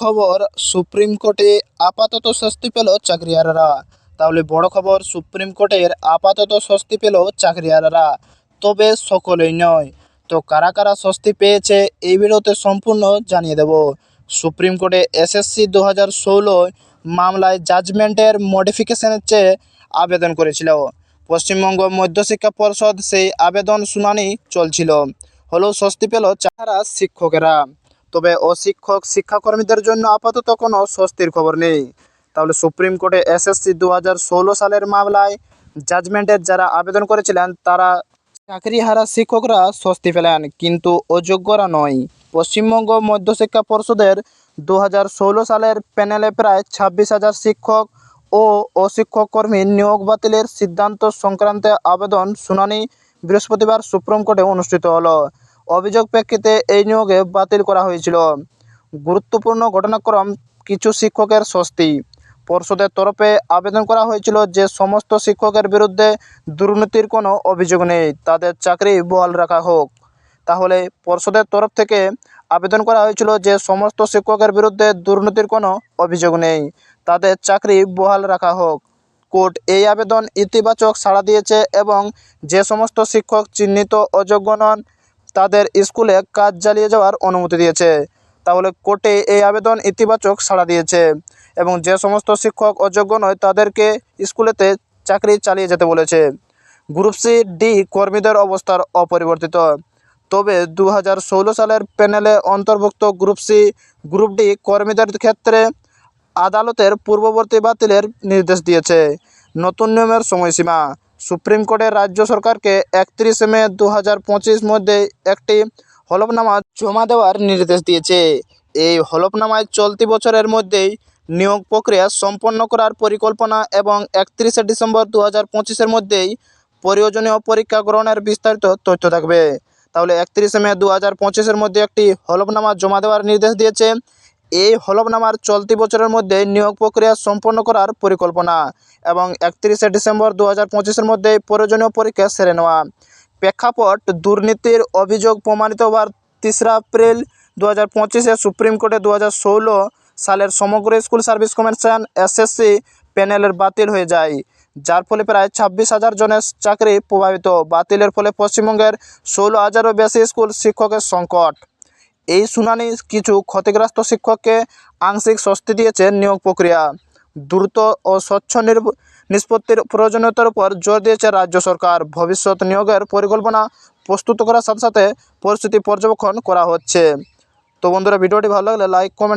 খবর, সুপ্রিম কোর্টে আপাতত স্বস্তি পেল চাকরিহারারা তাহলে বড় খবর, সুপ্রিম কোর্টের আপাতত স্বস্তি পেল চাকরিহারারা তবে সকলেই নয়। তো কারা কারা স্বস্তি পেয়েছে এই ভিডিওতে সম্পূর্ণ জানিয়ে দেব। সুপ্রিম কোর্টে এসএসসি দু হাজার ষোলোয় মামলায় জাজমেন্টের মডিফিকেশনের চেয়ে আবেদন করেছিল। পশ্চিমবঙ্গ মধ্যশিক্ষা পর্ষদ সেই আবেদন শুনানি চলছিল। হলেও স্বস্তি পেল চারা শিক্ষকেরা। তবে অশিক্ষক শিক্ষাকর্মীদের জন্য আপাতত কোনো স্বস্তির খবর নেই। তাহলে সুপ্রিম কোর্টে এসএসসি দু হাজার ষোলো সালের মামলায় জাজমেন্টের যারা আবেদন করেছিলেন, তারা চাকরিহারা শিক্ষকরা স্বস্তি পেলেন, কিন্তু অযোগ্যরা নয়। পশ্চিমবঙ্গ মধ্যশিক্ষা পর্ষদের দু হাজার ষোলো সালের প্যানেলে প্রায় ছাব্বিশ হাজার শিক্ষক ও অশিক্ষক কর্মী নিয়োগ বাতিলের সিদ্ধান্ত সংক্রান্তে আবেদন শুনানি বৃহস্পতিবার সুপ্রিম কোর্টে অনুষ্ঠিত হলো। অভিযোগ প্রেক্ষিতে এই নিয়োগে বাতিল করা হয়েছিল। গুরুত্বপূর্ণ ঘটনাক্রম কিছু শিক্ষকের স্বস্তি। পর্ষদের তরফে আবেদন করা হয়েছিল যে সমস্ত শিক্ষকের বিরুদ্ধে দুর্নীতির কোনো অভিযোগ নেই, তাদের চাকরি বহাল রাখা হোক। তাহলে পর্ষদের তরফ থেকে আবেদন করা হয়েছিল যে সমস্ত শিক্ষকের বিরুদ্ধে দুর্নীতির কোনো অভিযোগ নেই, তাদের চাকরি বহাল রাখা হোক। কোর্ট এই আবেদন ইতিবাচক সাড়া দিয়েছে এবং যে সমস্ত শিক্ষক চিহ্নিত অযোগ্য নন তাদের স্কুলে কাজ চালিয়ে যাওয়ার অনুমতি দিয়েছে। তাহলে কোর্টে এই আবেদন ইতিবাচক সাড়া দিয়েছে এবং যে সমস্ত শিক্ষক অযোগ্য নয় তাদেরকে স্কুলেতে চাকরি চালিয়ে যেতে বলেছে। গ্রুপ সি, ডি কর্মীদের অবস্থার অপরিবর্তিত। তবে দু হাজার ষোলো সালের প্যানেলে অন্তর্ভুক্ত গ্রুপ সি, গ্রুপ ডি কর্মীদের ক্ষেত্রে আদালতের পূর্ববর্তী বাতিলের নির্দেশ দিয়েছে। নতুন নিয়মের সময়সীমা। সুপ্রিম কোর্টের রাজ্য সরকারকে একত্রিশে মে দু হাজার পঁচিশ মধ্যে একটি হলফনামা জমা দেওয়ার নির্দেশ দিয়েছে। এই হলফনামায় চলতি বছরের মধ্যেই নিয়োগ প্রক্রিয়া সম্পন্ন করার পরিকল্পনা এবং একত্রিশে ডিসেম্বর দু হাজার পঁচিশের মধ্যেই প্রয়োজনীয় পরীক্ষা গ্রহণের বিস্তারিত তথ্য থাকবে। তাহলে একত্রিশে মে দু হাজার পঁচিশের মধ্যে একটি হলফনামা জমা দেওয়ার নির্দেশ দিয়েছে। এই হলফনামার চলতি বছরের মধ্যে নিয়োগ প্রক্রিয়া সম্পন্ন করার পরিকল্পনা এবং একত্রিশে ডিসেম্বর দু হাজার পঁচিশের মধ্যে প্রয়োজনীয় পরীক্ষা সেরে নেওয়া। প্রেক্ষাপট দুর্নীতির অভিযোগ প্রমাণিত হওয়ার তেসরা এপ্রিল দু হাজার পঁচিশে সুপ্রিম কোর্টে দু হাজার ষোলো সালের সমগ্র স্কুল সার্ভিস কমিশন এসএসসি প্যানেলের বাতিল হয়ে যায়, যার ফলে প্রায় ছাব্বিশ হাজার জনের চাকরি প্রভাবিত। বাতিলের ফলে পশ্চিমবঙ্গের ষোলো হাজারও বেশি স্কুল শিক্ষকের সংকট। এই শুনানি কিছু ক্ষতিগ্রস্ত শিক্ষককে আংশিক স্বস্তি দিয়েছে নিয়োগ প্রক্রিয়া। দ্রুত ও স্বচ্ছ নিষ্পত্তির প্রয়োজনীয়তার উপর জোর দিয়েছে রাজ্য সরকার। ভবিষ্যৎ নিয়োগের পরিকল্পনা প্রস্তুত করার সাথে সাথে পরিস্থিতি পর্যবেক্ষণ করা হচ্ছে। তো বন্ধুরা, ভিডিওটি ভালো লাগলে লাইক কমেন্ট